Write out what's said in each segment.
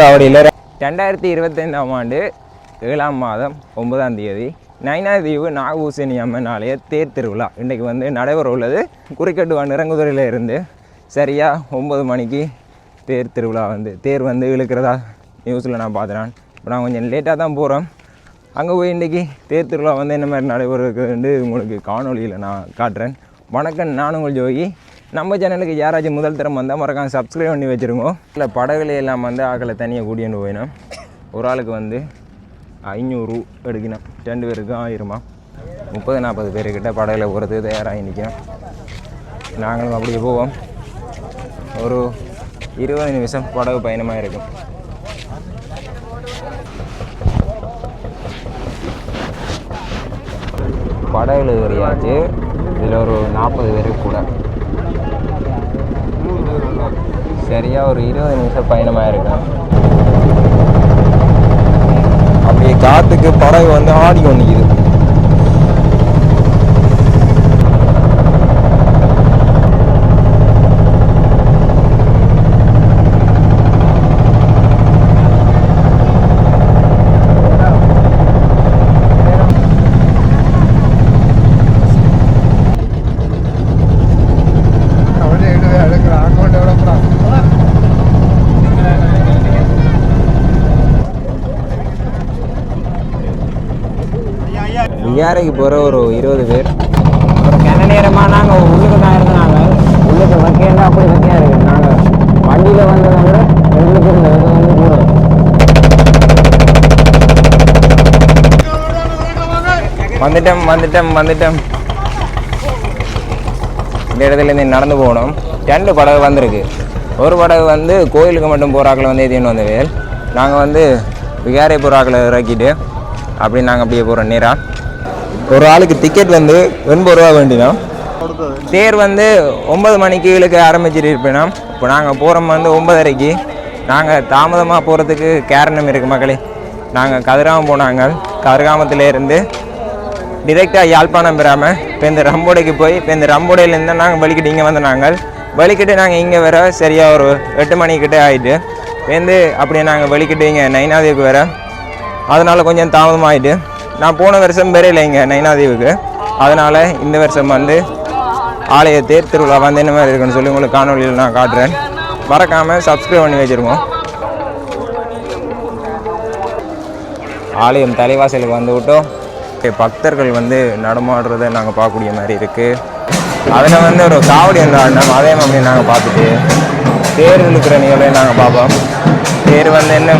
காவடியில் ரெண்டாயிரத்தி இருபத்தைந்தாம் ஆண்டு ஏழாம் மாதம் ஒன்பதாம் தேதி நைனாதீவு நாகூசணி அம்மன் ஆலய தேர் திருவிழா. இன்றைக்கு வந்து நடைபெற உள்ளது. குறிக்கட்டுவான் இறங்குதுறையில் இருந்து சரியாக ஒம்பது மணிக்கு தேர் திருவிழா வந்து தேர் வந்து இழுக்கிறதா நியூஸில் நான் பார்த்துறேன். இப்போ நான் கொஞ்சம் லேட்டாக தான் போகிறோம் அங்கே போய் இன்றைக்கி தேர் திருவிழா வந்து என்ன மாதிரி நடைபெறுக்குன்னு உங்களுக்கு காணொளியில் நான் காட்டுறேன். வணக்கம் நான் உங்கள் ஜோகி. நம்ம சேனலுக்கு யாராச்சும் முதல் தரம் வந்தால் மறக்காம சப்ஸ்கிரைப் பண்ணி வச்சுருங்க. இல்லை படகுல எல்லாம் வந்து ஆக்களை தனியாக கூட்டிகிட்டு போயினோம் ஒரு ஆளுக்கு வந்து ஐநூறு எடுக்கணும் ரெண்டு பேருக்கு ஆயிரமா? முப்பது நாற்பது பேருக்கிட்ட படகுல போகிறது தயாராகி நிற்கணும் நாங்களும் அப்படியே போவோம். ஒரு இருபது நிமிஷம் படகு பயணமாக இருக்கும். படகுல ஏறியாச்சு. இதில் ஒரு நாற்பது பேருக்கு கூட. சரியாக ஒரு இருபது நிமிஷம் பயணமாக இருக்கும் அப்படியே காற்றுக்கு பறவை வந்து ஆடி ஒன்றுக்குது விகாரைக்கு போகிற ஒரு இருபது பேர். ஒரு கன நேரமாக நாங்கள் உள்ளுக்கு தான் இருந்தாங்க உள்ளுக்கு வைக்கேண்டா அப்படி வைக்கையா இருக்கு. நாங்கள் வண்டியில் வந்ததை விட உள்ளுக்கு இருந்தது வந்து கூட வந்துட்டோம் வந்துட்டோம் வந்துட்டோம். இந்த இடத்துல இருந்து நடந்து போகணும். ரெண்டு படகு வந்திருக்கு. ஒரு படகு வந்து கோயிலுக்கு மட்டும் போகிறாக்கள் வந்து எதுன்னு வந்த வேல் நாங்கள் வந்து விகாரை போகிறாக்களை இறக்கிட்டு அப்படி நாங்கள் அப்படியே போகிறோம் நேராக ஒரு ஆளுக்கு டிக்கெட் வந்து எண்பது ரூபா வேண்டினா. தேர் வந்து ஒன்பது மணிக்கு இழுக்க ஆரம்பிச்சுட்டு இருப்பேனா. இப்போ நாங்கள் போகிறோம் வந்து ஒன்பதரைக்கு. நாங்கள் தாமதமாக போகிறதுக்கு காரணம் இருக்குது மக்களே. நாங்கள் கதிராமம் போனாங்க கதிர்காமத்திலேருந்து டிரெக்டாக யாழ்ப்பாணம் பெறாமல் இப்போ இந்த ரம்போடைக்கு போய் இப்போ இந்த ரம்போடையிலேருந்து நாங்கள் வலிக்கிட்டு இங்கே வந்து நாங்கள் வலிக்கிட்டு நாங்கள் இங்கே வர சரியாக ஒரு எட்டு மணிக்கிட்டே ஆகிட்டு வந்து அப்படியே நாங்கள் வலிக்கிட்டு இங்கே நைனாவதுக்கு வர. அதனால் கொஞ்சம் தாமதமாகிட்டு நான் போன வருஷம் பெறையில இங்கே நைனாதீவுக்கு. அதனால் இந்த வருஷம் வந்து ஆலய தேர் திருவிழா வந்து என்ன மாதிரி இருக்குன்னு சொல்லி உங்களுக்கு காணொலியில் நான் காட்டுறேன். மறக்காமல் சப்ஸ்கிரைப் பண்ணி வச்சுருக்கோம் ஆலயம் தலைவாசலுக்கு வந்து விட்டோம். பக்தர்கள் வந்து நடமாடுறதை நாங்கள் பார்க்கக்கூடிய மாதிரி இருக்குது அதில் வந்து ஒரு காவடி ஒன்று ஆடினோம் அதே மாதிரி நாங்கள் பார்த்துட்டு தேர் இழுக்கிற நிகழ்வையும் நாங்கள் பார்ப்போம். தேர் வந்து என்ன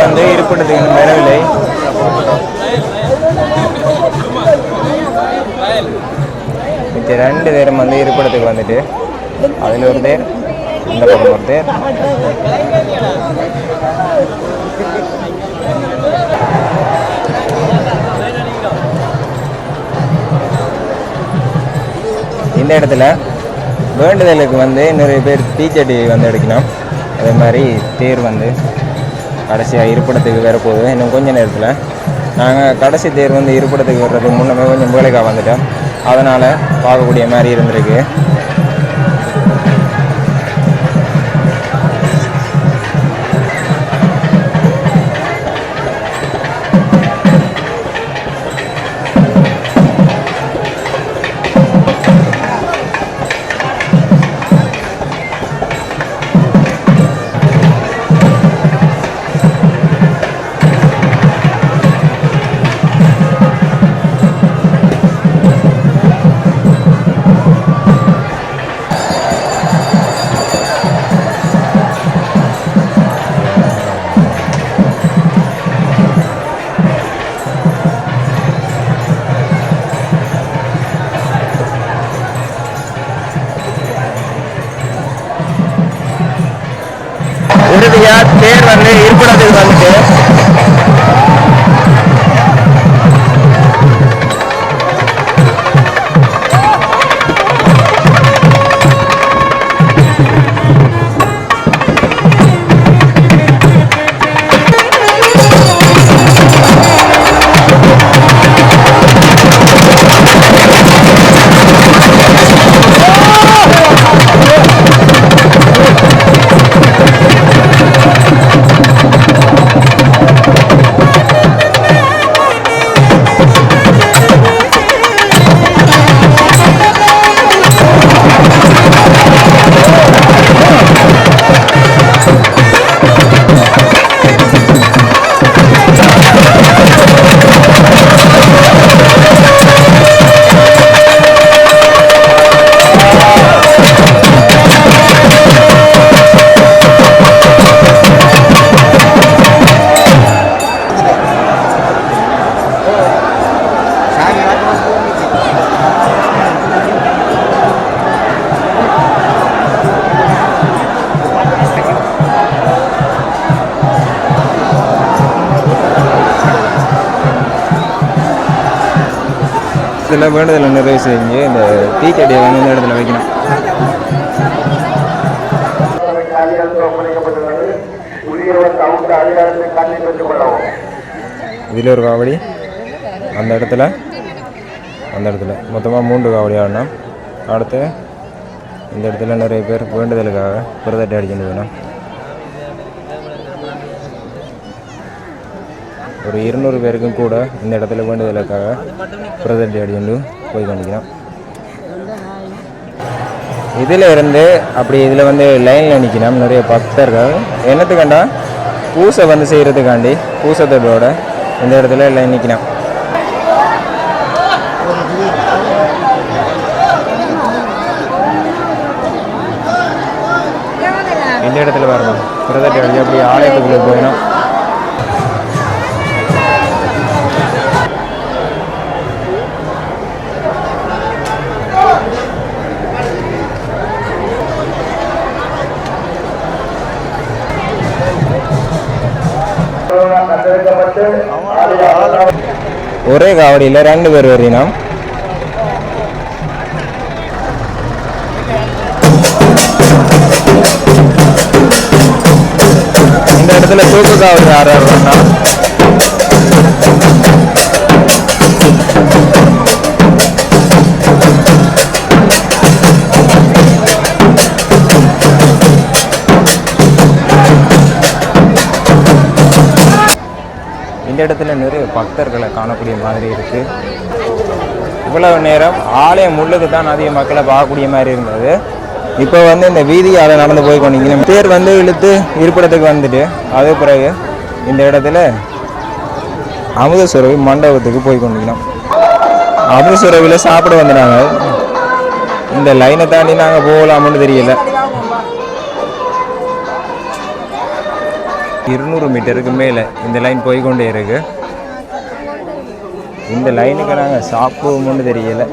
வந்து இருப்பிடத்துக்கு இன்னும் வரவில்லை மிச்ச ரெண்டு பேரும் வந்து இருப்பிடத்துக்கு வந்துட்டு அதில் ஒரு பேர் இந்த பக்கம் ஒரு தேர் இந்த இடத்துல வேண்டுதலுக்கு வந்து நிறைய பேர் தீச்சட்டி வந்து எடுக்கணும். அதே மாதிரி தேர் வந்து கடைசியாக இருப்பிடத்துக்கு வேறு போகுது. இன்னும் கொஞ்ச நேரத்தில். நாங்கள் கடைசி தேர் வந்து இருப்பிடத்துக்கு வர்றதுக்கு முன்னமே கொஞ்சம் வேலைக்காக வந்துட்டோம். அதனால் பார்க்கக்கூடிய மாதிரி இருந்திருக்கு. இறுதியா தேர் வந்து இருப்பிடத்துக்கு வந்துட்டு சில வேண்டுதலை நிறைவு செஞ்சு இந்த தீச்சட்டியை வந்து இந்த இடத்துல வைக்கணும். இதில் ஒரு காவடி. அந்த இடத்துல. அந்த இடத்துல. மொத்தமாக மூன்று காவடி ஆடணும். அடுத்து இந்த இடத்துல நிறைய பேர் வேண்டுதலுக்காக புரதட்டி அடிச்சுட்டு வேணும் ஒரு இருநூறு பேருக்கும் கூட இந்த இடத்துல வேண்டுதலுக்காக புரதட்டை அடிச்சுட்டு போய் கொண்டிருக்கிறோம் இதில் இருந்து அப்படி இதில் வந்து லைனில் நிற்கணும் நிறைய பக்தர்கள். என்னத்துக்காண்டா? பூசை வந்து செய்கிறதுக்காண்டி பூசத்தோட இந்த இடத்துல லைன் நிற்கணும் இந்த இடத்துல வரணும் பிரதட்டி அடிச்சு அப்படி ஆலயத்துக்குள்ளே போயிடும் ஒரே காவடியில் ரெண்டு பேர் வரையினோம் இந்த இடத்துல தூக்கு காவடி ஆடுறாருன்னா இந்த இடத்துல நிறைய பக்தர்களை காணக்கூடிய மாதிரி இருக்கு. இவ்வளவு நேரம் ஆலயம் உள்ளுக்கு தான் அதிக மக்களை பார்க்கக்கூடிய மாதிரி இருந்தது. இப்போ வந்து இந்த வீதியால நடந்து போய் கொண்டீங்க தேர் வந்து இழுத்து இருப்பிடத்துக்கு வந்துட்டு அது பிறகு இந்த இடத்துல அமுதசுரவி மண்டபத்துக்கு போய் கொண்டிருக்கணும் அமுதசுரவியில் சாப்பிட வந்துட்டாங்க. இந்த லைனை தாண்டி நாங்கள் போகலாமுன்னு தெரியல. இருநூறு மீட்டருக்கு மேலே இந்த லைன் போய்க்கொண்டே இருக்கு. இந்த லைனுக்கு நாங்கள் சாப்பிடுவோம்னு தெரியல.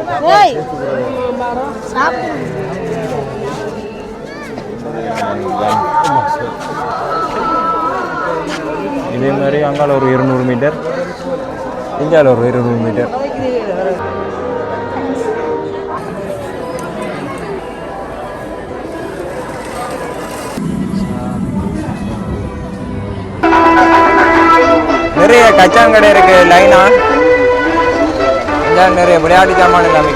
இதே மாதிரி அங்கால ஒரு இருநூறு மீட்டர் இங்கால ஒரு இருநூறு மீட்டர். நிறைய கச்சாங்கடை இருக்கு லைனா. நிறைய விளையாட்டு சாமான் எல்லாம்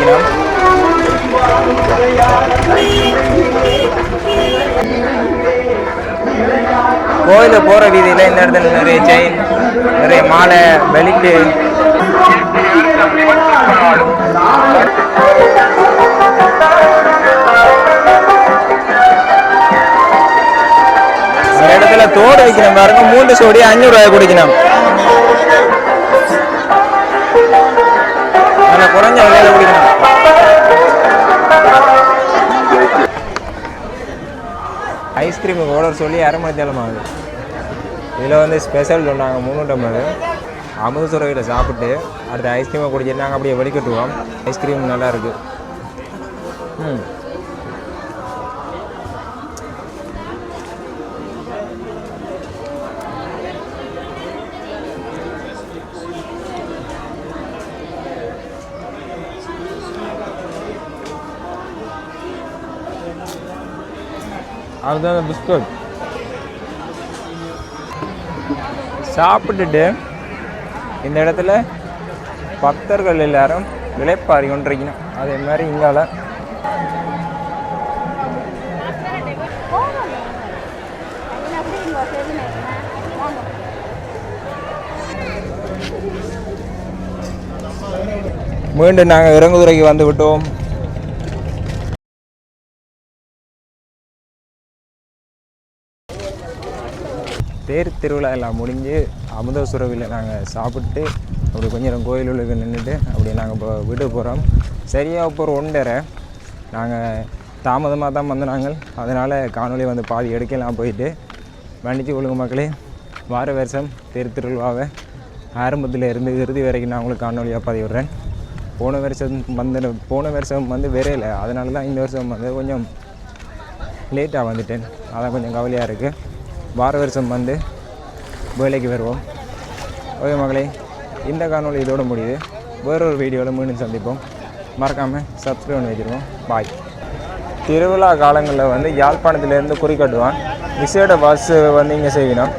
கோயில போற வீதியில இந்த இடத்துல நிறைய செயின் நிறைய மாலை பெலிட்டு இந்த இடத்துல தோடு வைக்கணும் பாருங்க. மூன்று சோடி அஞ்சூறு ரூபாய் குடிக்கணும். அதில் குறைஞ்ச விலையில குடிக்கணும். ஐஸ்கிரீமுக்கு ஆர்டர் சொல்லி அரை மணி தேலம் ஆகுது. இதில் வந்து ஸ்பெஷல் சொன்னாங்க முந்நூற்றம்பது. அமுதசுரவியில் சாப்பிட்டு அடுத்து ஐஸ்கிரீமை குடிச்சிட்டு நாங்கள் அப்படியே வெளிக்கட்டுவோம். ஐஸ்கிரீம் நல்லா இருக்குது ம். அதுதான் பிஸ்கட். சாப்பிட்டுட்டு இந்த இடத்துல பக்தர்கள் எல்லாரும் விளைப்பாரி கொண்டிருக்கணும். அதே மாதிரி இங்கால மீண்டும் நாங்கள் இறங்குதுறைக்கு வந்து விட்டோம் தேர் திருவிழா எல்லாம் முடிஞ்சு அமுதசுரவியில் நாங்கள் சாப்பிட்டு அப்படி கொஞ்ச நேரம் கோயிலுக்கு நின்றுட்டு அப்படி நாங்கள் இப்போ வீட்டுக்கு போகிறோம் சரியாக இப்போ ஒரு ஒன்றரை. நாங்கள் தாமதமாக தான் வந்து நாங்கள் அதனால் காணொலி வந்து பாதி எடுக்கலாம் போயிட்டு. மன்னிச்சு கொள்ளுங்க மக்களே. வார வருஷம் தேர் திருவிழாவை ஆரம்பத்தில் இருந்து இறுதி வரைக்கும் நான் உங்களுக்கு காணொலியாக பதிவிடுறேன். போன வருஷம் வந்து போன வருஷம் வந்து விரையில அதனால தான் இந்த வருஷம் வந்து கொஞ்சம் லேட்டாக வந்துட்டேன். அதான் கொஞ்சம் கவலையாக இருக்குது வார வருஷம் வந்து வேலைக்கு வருவோம். ஓகே மகளே இந்த காணொலி இதோட முடியுது. வேறொரு வீடியோவில் மீண்டும் சந்திப்போம். மறக்காமல் சப்ஸ்கிரைப் பண்ணி வச்சுருவோம். பாய் திருவிழா காலங்களில் வந்து யாழ்ப்பாணத்துலேருந்து குறிக்கட்டுவான் விசேட பஸ்ஸு வந்து இங்கே செய்யணும்.